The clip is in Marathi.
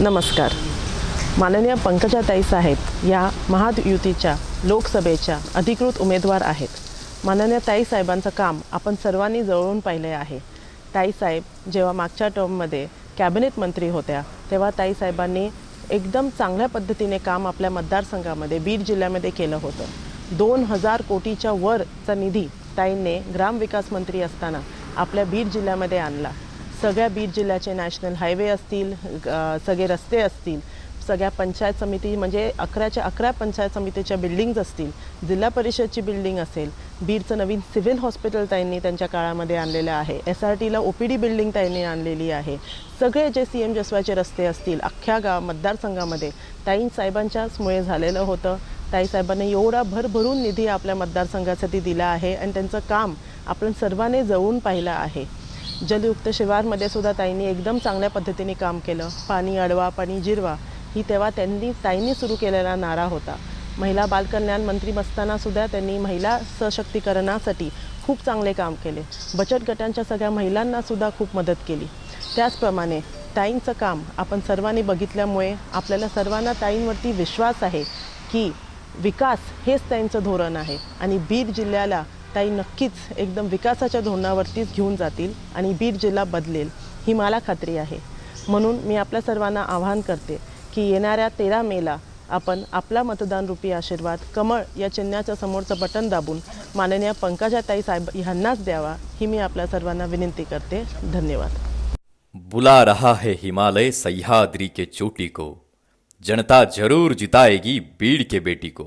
नमस्कार. माननीय पंकजाताई साहेब या महायुतीच्या लोकसभेच्या अधिकृत उमेदवार आहेत. माननीय ताई साहेबांचं काम आपण सर्वांनी जवळून पाहिले आहे. ताईसाहेब जेव्हा मागच्या टर्ममध्ये कॅबिनेट मंत्री होत्या तेव्हा ताईसाहेबांनी एकदम चांगल्या पद्धतीने काम आपल्या मतदारसंघामध्ये बीड जिल्ह्यामध्ये केलं होतं. दोन हजार कोटीच्या वरचा निधी ताईंनी ग्रामविकास मंत्री असताना आपल्या बीड जिल्ह्यामध्ये आणला. सगळ्या बीड जिल्ह्याचे नॅशनल हायवे असतील सगळे रस्ते असतील सगळ्या पंचायत समिती म्हणजे अकराच्या अकरा पंचायत समितीच्या बिल्डिंग्ज असतील जिल्हा परिषदची बिल्डिंग असेल बीडचं नवीन सिव्हिल हॉस्पिटल त्यांनी त्यांच्या काळामध्ये आणलेलं आहे एस आर टीला ओ पी डी बिल्डिंग त्यांनी आणलेली आहे. सगळे जे सी एम जसवाचे रस्ते असतील अख्ख्या गाव मतदारसंघामध्ये ताईं साहेबांच्याचमुळे झालेलं होतं. ताईसाहेबांनी एवढा भरभरून निधी आपल्या मतदारसंघासाठी दिला आहे आणि त्यांचं काम आपण सर्वांनी जवळून पाहिलं आहे. जलयुक्त शिवारमध्ये सुद्धा ताईंनी एकदम चांगल्या पद्धतीने काम केलं. पाणी अडवा पाणी जिरवा ही तेव्हा त्यांनी ताईंनी सुरू केलेला नारा होता. महिला बालकल्याण मंत्री असतानासुद्धा त्यांनी महिला सशक्तीकरणासाठी खूप चांगले काम केले. बचत गटांच्या सगळ्या महिलांनासुद्धा खूप मदत केली. त्याचप्रमाणे ताईंचं काम आपण सर्वांनी बघितल्यामुळे आपल्याला सर्वांना ताईंवरती विश्वास आहे की विकास हेच त्यांचं धोरण आहे. आणि बीड जिल्ह्याला ताई नक्कीच एकदम विकासाच्या धोरणावरतीच घेऊन जातील आणि बीड जिल्हा बदलेल ही मला खात्री आहे. म्हणून मी आपल्या सर्वांना आवाहन करते की येणाऱ्या तेरा मेला आपण आपला मतदान रूपी आशीर्वाद कमळ या चिन्हाच्या समोरचं बटन दाबून माननीय पंकजाताई साहेब ह्यांनाच द्यावा ही मी आपल्या सर्वांना विनंती करते. धन्यवाद. बुला रहा है हिमालय सह्याद्री के चोटी को जनता जरूर जिताएगी बीड़ के बेटी को।